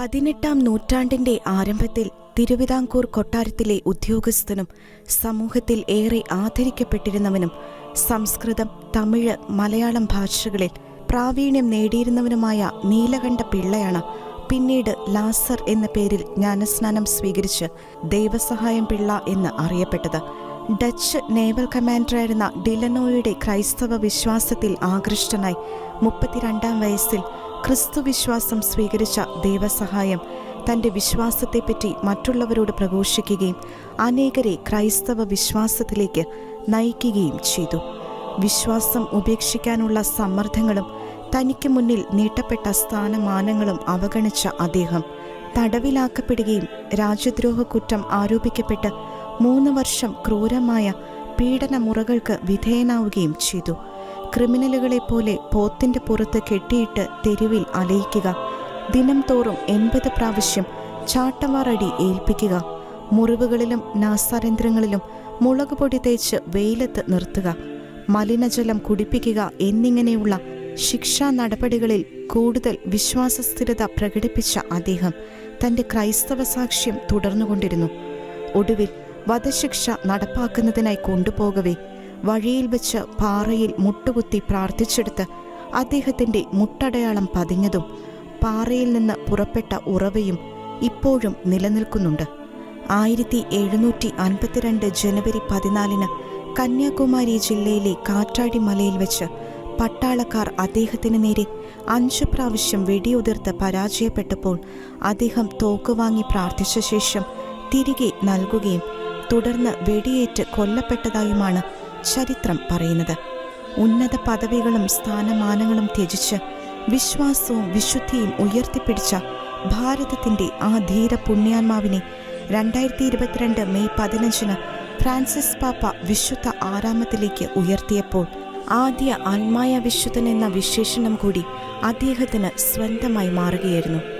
പതിനെട്ടാം നൂറ്റാണ്ടിന്റെ ആരംഭത്തിൽ തിരുവിതാംകൂർ കൊട്ടാരത്തിലെ ഉദ്യോഗസ്ഥനും സമൂഹത്തിൽ ഏറെ ആദരിക്കപ്പെട്ടിരുന്നവനും സംസ്കൃതം തമിഴ് മലയാളം ഭാഷകളിൽ പ്രാവീണ്യം നേടിയിരുന്നവനുമായ നീലകണ്ഠ പിള്ളയാണ് പിന്നീട് ലാസർ എന്ന പേരിൽ ജ്ഞാനസ്നാനം സ്വീകരിച്ച് ദൈവസഹായം പിള്ള എന്ന് അറിയപ്പെട്ടത്. ഡച്ച് നേവൽ കമാൻഡറായിരുന്ന ഡിലനോയുടെ ക്രൈസ്തവ വിശ്വാസത്തിൽ ആകൃഷ്ടനായി മുപ്പത്തിരണ്ടാം വയസ്സിൽ ക്രിസ്തുവിശ്വാസം സ്വീകരിച്ച ദൈവസഹായം തന്റെ വിശ്വാസത്തെപ്പറ്റി മറ്റുള്ളവരോട് പ്രഘോഷിക്കുകയും അനേകരെ ക്രൈസ്തവ വിശ്വാസത്തിലേക്ക് നയിക്കുകയും ചെയ്തു. വിശ്വാസം ഉപേക്ഷിക്കാനുള്ള സമ്മർദ്ദങ്ങളും തനിക്ക് മുന്നിൽ നീട്ടപ്പെട്ട സ്ഥാനമാനങ്ങളും അവഗണിച്ച അദ്ദേഹം തടവിലാക്കപ്പെടുകയും രാജ്യദ്രോഹ കുറ്റം ആരോപിക്കപ്പെട്ട് മൂന്ന് വർഷം ക്രൂരമായ പീഡനമുറകൾക്ക് വിധേയനാവുകയും ചെയ്തു. ക്രിമിനലുകളെ പോലെ പോത്തിന്റെ പുറത്ത് കെട്ടിയിട്ട് തെരുവിൽ അലയിക്കുക. ദിനം തോറും എൺപത് പ്രാവശ്യം ചാട്ടവാറടി ഏൽപ്പിക്കുക. മുറിവുകളിലും നാസാരന്ധ്രങ്ങളിലും മുളക് പൊടി തേച്ച് വെയിലത്ത് നിർത്തുക. മലിനജലം കുടിപ്പിക്കുക എന്നിങ്ങനെയുള്ള ശിക്ഷാ നടപടികളിൽ കൂടുതൽ വിശ്വാസസ്ഥിരത പ്രകടിപ്പിച്ച അദ്ദേഹം തന്റെ ക്രൈസ്തവ സാക്ഷ്യം തുടർന്നുകൊണ്ടിരുന്നു. ഒടുവിൽ വധശിക്ഷ നടപ്പാക്കുന്നതിനായി കൊണ്ടുപോകവേ വഴിയിൽ വെച്ച് പാറയിൽ മുട്ടുകുത്തി പ്രാർത്ഥിച്ചെടുത്ത് അദ്ദേഹത്തിന്റെ മുട്ടടയാളം പതിഞ്ഞതും പാറയിൽ നിന്ന് പുറപ്പെട്ട ഉറവയും ഇപ്പോഴും നിലനിൽക്കുന്നുണ്ട്. ആയിരത്തി എഴുന്നൂറ്റി അൻപത്തിരണ്ട് ജനുവരി പതിനാലിന് കന്യാകുമാരി ജില്ലയിലെ കാറ്റാടി മലയിൽ വെച്ച് പട്ടാളക്കാർ അദ്ദേഹത്തിന് നേരെ അഞ്ച് പ്രാവശ്യം വെടിയുതിർത്ത് പരാജയപ്പെട്ടപ്പോൾ അദ്ദേഹം തോക്കുവാങ്ങി പ്രാർത്ഥിച്ച ശേഷം തിരികെ നൽകുകയും തുടർന്ന് വെടിയേറ്റ് കൊല്ലപ്പെട്ടതായുമാണ് ചരിത്രം പറയുന്നത്. ഉന്നത പദവികളും സ്ഥാനമാനങ്ങളും ത്യജിച്ച് വിശ്വാസവും വിശുദ്ധിയും ഉയർത്തിപ്പിടിച്ച ഭാരതത്തിന്റെ ആ ധീര പുണ്യാത്മാവിനെ രണ്ടായിരത്തി ഇരുപത്തിരണ്ട് മെയ് പതിനഞ്ചിന് ഫ്രാൻസിസ് പാപ്പ വിശുദ്ധ ആരാമത്തിലേക്ക് ഉയർത്തിയപ്പോൾ ആദ്യ ആത്മായ വിശുദ്ധൻ എന്ന വിശേഷണം കൂടി അദ്ദേഹത്തിന് സ്വന്തമായി മാറുകയായിരുന്നു.